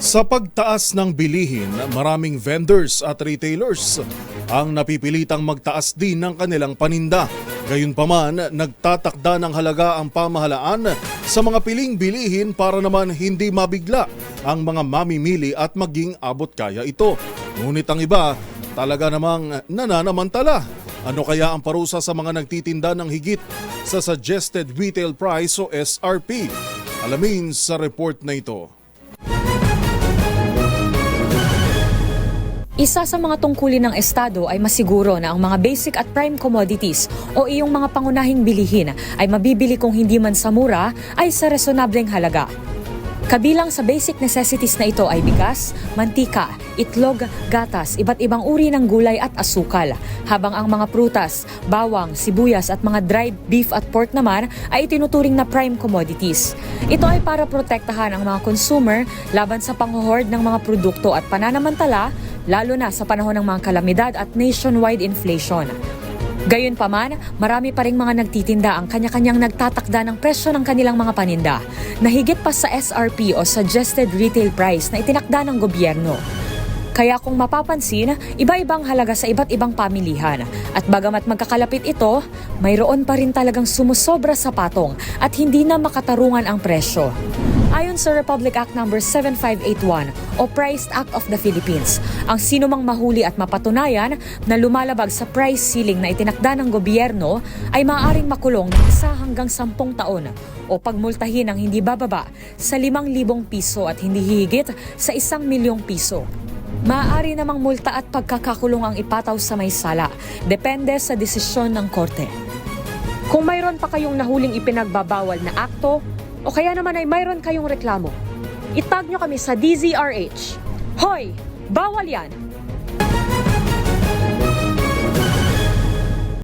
Sa pagtaas ng bilihin, maraming vendors at retailers ang napipilitang magtaas din ng kanilang paninda. Gayunpaman, nagtatakda ng halaga ang pamahalaan sa mga piling bilihin para naman hindi mabigla ang mga mamimili at maging abot kaya ito. Ngunit ang iba, talaga namang nananamantala. Ano kaya ang parusa sa mga nagtitinda ng higit sa suggested retail price o SRP? Alamin sa report na ito. Isa sa mga tungkulin ng Estado ay masiguro na ang mga basic at prime commodities o iyong mga pangunahing bilihin ay mabibili kung hindi man sa mura ay sa resonableng halaga. Kabilang sa basic necessities na ito ay bigas, mantika, itlog, gatas, iba't ibang uri ng gulay at asukal. Habang ang mga prutas, bawang, sibuyas at mga dried beef at pork naman ay tinuturing na prime commodities. Ito ay para protektahan ang mga consumer laban sa panghohord ng mga produkto at pananamantala lalo na sa panahon ng mga kalamidad at nationwide inflation. Gayunpaman, marami pa ring mga nagtitinda ang kanya-kanyang nagtatakda ng presyo ng kanilang mga paninda na higit pa sa SRP o Suggested Retail Price na itinakda ng gobyerno. Kaya kung mapapansin, iba-ibang halaga sa iba't ibang pamilihan. At bagamat magkakalapit ito, mayroon pa rin talagang sumusobra sa patong at hindi na makatarungan ang presyo. Ayon sa Republic Act No. 7581 o Price Act of the Philippines, ang sinumang mahuli at mapatunayan na lumalabag sa price ceiling na itinakda ng gobyerno ay maaaring makulong ng isa hanggang sampung taon o pagmultahin ng hindi bababa sa 5,000 piso at hindi higit sa isang milyong piso. Maaari namang multa at pagkakakulong ang ipataw sa may sala, depende sa desisyon ng korte. Kung mayroon pa kayong nahuling ipinagbabawal na akto, o kaya naman ay mayroon kayong reklamo, itag nyo kami sa DZRH. Hoy! Bawal yan!